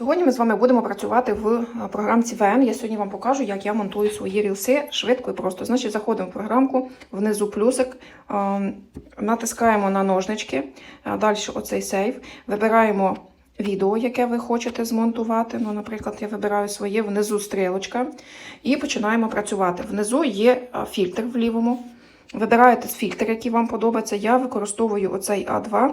Сьогодні ми з вами будемо працювати в е, програмці VN. Я сьогодні вам покажу, як я монтую свої рілси швидко і просто. Значить, заходимо в програмку, внизу плюсик, е, натискаємо на ножнички, е, далі оцей сейв, вибираємо відео, яке ви хочете змонтувати. Ну, наприклад, я вибираю своє, внизу стрілочка, і починаємо працювати. Внизу є е, фільтр в лівому. Вибираєте фільтр, який вам подобається. Я використовую оцей А2.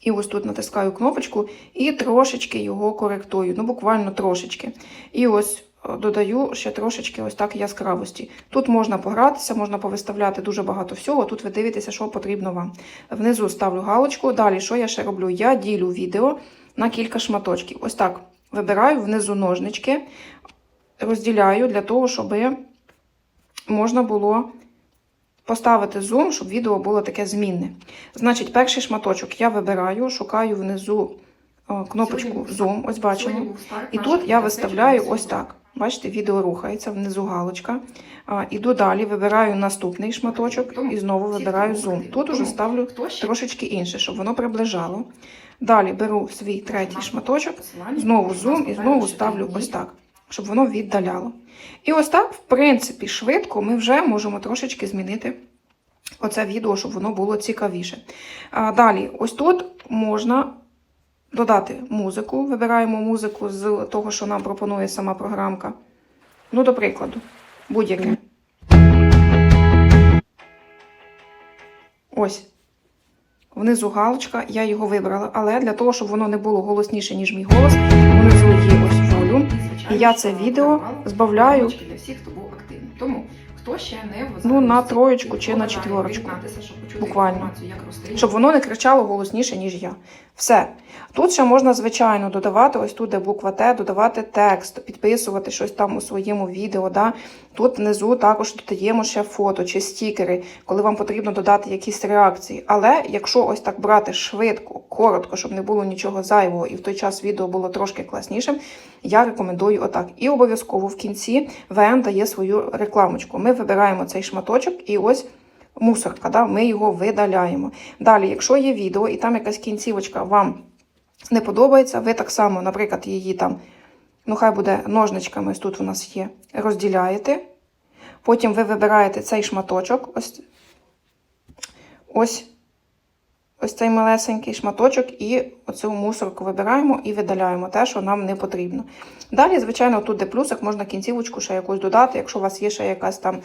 І ось тут натискаю кнопочку і трошечки його коректую. Ну, буквально трошечки. І ось е, додаю ще трошечки ось так яскравості. Тут можна погратися, можна повиставляти дуже багато всього. Тут ви дивитеся, що потрібно вам. Внизу ставлю галочку. Далі, що я ще роблю? Я ділю відео на кілька шматочків. Ось так. Вибираю внизу ножнички, розділяю для того, щоб можна було поставити зум, щоб відео було таке змінне. Значить, перший шматочок я вибираю, шукаю внизу кнопочку зум, ось бачимо. І тут я виставляю ось так. Бачите, відео рухається, внизу галочка. Іду далі, вибираю наступний шматочок і знову вибираю зум. Тут уже ставлю трошечки інше, щоб воно приближало. Далі беру свій третій шматочок, знову зум і знову ставлю ось так, щоб воно віддаляло. І ось так, в принципі, швидко ми вже можемо трошечки змінити оце відео, щоб воно було цікавіше. А, далі, ось тут можна додати музику. Вибираємо музику з того, що нам пропонує сама програмка. Ну, до прикладу, будь-яке. Ось. Внизу галочка, я його вибрала, але для того, щоб воно не було голосніше, ніж мій голос, внизу є ось І я це відео збавляю для всіх, хто був активним. Тому хто ще не Ну, на троєчку чи на четверочку. Буквально. щоб воно не кричало голосніше, ніж я. Все. Тут ще можна, звичайно, додавати, ось тут, де буква Т, додавати текст, підписувати щось там у своєму відео. Да? Тут внизу також додаємо ще фото чи стікери, коли вам потрібно додати якісь реакції. Але якщо ось так брати швидко, коротко, щоб не було нічого зайвого, і в той час відео було трошки класнішим, я рекомендую отак. І обов'язково в кінці ВН дає свою рекламочку. Ми вибираємо цей шматочок і ось мусорка, да? ми його видаляємо. Далі, якщо є відео і там якась кінцівочка вам не подобається, ви так само, наприклад, її там, ну хай буде ножничками, ось тут у нас є, розділяєте. Потім ви вибираєте цей шматочок, ось, ось, ось цей малесенький шматочок, і оцю мусорку вибираємо і видаляємо те, що нам не потрібно. Далі, звичайно, тут де плюсик, можна кінцівочку ще якусь додати, якщо у вас є ще якась там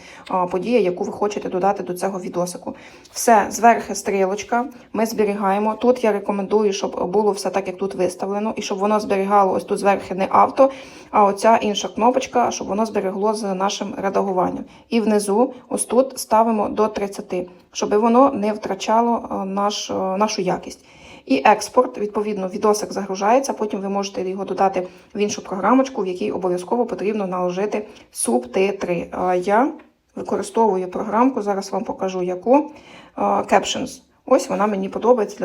подія, яку ви хочете додати до цього відосику. Все, зверху стрілочка, ми зберігаємо. Тут я рекомендую, щоб було все так, як тут виставлено, і щоб воно зберігало ось тут зверху не авто, а оця інша кнопочка, щоб воно зберегло з нашим редагуванням. І внизу, ось тут ставимо до 30, щоб воно не втрачало наш, а, нашу якість. І експорт, відповідно, відосик загружається, потім ви можете його додати в іншу програмочку, в якій обов'язково потрібно наложити субтитри. Я використовую програмку, зараз вам покажу яку. Captions. Ось вона мені подобається для